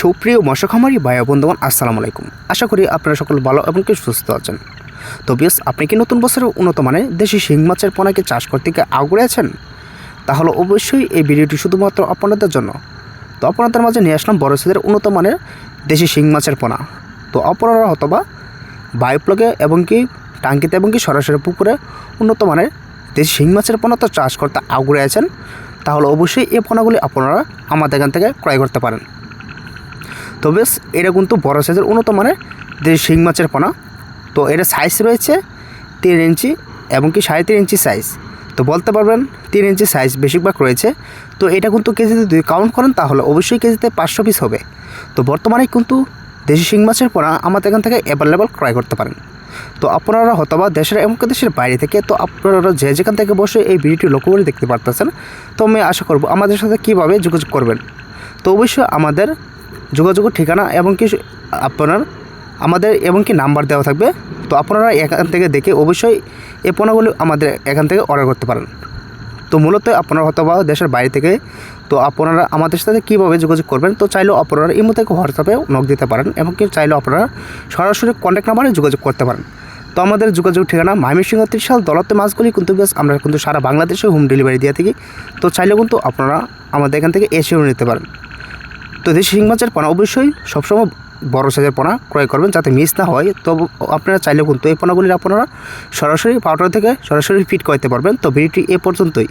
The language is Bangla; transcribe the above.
সুপ্রিয় মৎস্য খামারি ও আসসালামু আলাইকুম। আশা করি আপনারা সকল ভালো এবং কি সুস্থ আছেন। তো বেশ আপনি কি নতুন বছরের উন্নত মানের দেশি শিং মাছের পোনাকে চাষ করতে গিয়ে আগ্রহী আছেন? তাহলে অবশ্যই এই ভিডিওটি শুধুমাত্র আপনাদের জন্য। তো আপনাদের মাঝে নিয়ে আসলাম বড় সাইজের উন্নত মানের দেশি শিং মাছের পোনা। তো আপনারা অথবা বায়োপ্লগে এবং কি টাঙ্কিতে এবং কি সরাসরি পুকুরে উন্নত মানের দেশি শিং মাছের পোনা তো চাষ করতে আগ্রহী আছেন, তাহলে অবশ্যই এই পোনাগুলি আপনারা আমাদের এখান থেকে ক্রয় করতে পারেন। তো বেশ, এটা কিন্তু বড় সাইজের উন্নত মানের দেশি শিং মাছের পোনা। তো এটা সাইজ রয়েছে তিন ইঞ্চি এবং কি সাড়ে তিন ইঞ্চি সাইজ তো বলতে পারবেন তিন ইঞ্চি সাইজ বেশিরভাগ রয়েছে। তো এটা কিন্তু কেজিতে যদি কাউন্ট করেন তাহলে অবশ্যই কেজিতে পাঁচশো পিস হবে। তো বর্তমানে কিন্তু দেশি শিং মাছের পোনা আমাদের এখান থেকে অ্যাভেলেবল ক্রয় করতে পারেন। তো আপনারা হতবা দেশের এমনকি দেশের বাইরে থেকে, তো আপনারা যে যেখান থেকে বসে এই ভিডিওটি লক্ষ্য করে দেখতে পারতেছেন, তো আমি আশা করব আমাদের সাথে কীভাবে যোগাযোগ করবেন। তো অবশ্যই আমাদের যোগাযোগের ঠিকানা এবং কি আপনার আমাদের এবং কি নাম্বার দেওয়া থাকবে। তো আপনারা এখান থেকে দেখে অবশ্যই এই পণ্যগুলি আমাদের এখান থেকে অর্ডার করতে পারেন। তো মূলত আপনারা হয়তো বা দেশের বাইরে থেকে তো আপনারা আমাদের সাথে কীভাবে যোগাযোগ করবেন, তো চাইলেও আপনারা ইমো থেকে হোয়াটসঅ্যাপে নক দিতে পারেন এবং কি চাইলেও আপনারা সরাসরি কন্ট্যাক্ট নাম্বারে যোগাযোগ করতে পারেন। তো আমাদের যোগাযোগ ঠিকানা ময়মনসিংহ ত্রিশাল দলতে মাছগুলি কিন্তু বেশ আমরা কিন্তু সারা বাংলাদেশে হোম ডেলিভারি দিয়ে থাকি। তো চাইলেও কিন্তু আপনারা আমাদের এখান থেকে এসেও নিতে পারেন। তো দেশি শিং মাছের পোনা অবশ্যই সবসময় বড় সাইজের পোনা ক্রয় করবেন যাতে মিস না হয়। তো আপনারা চাইলে কিন্তু এই পোনাগুলির আপনারা সরাসরি পাউডার থেকে সরাসরি ফিট করতে পারবেন। তো ভিডিওটি এ পর্যন্তই।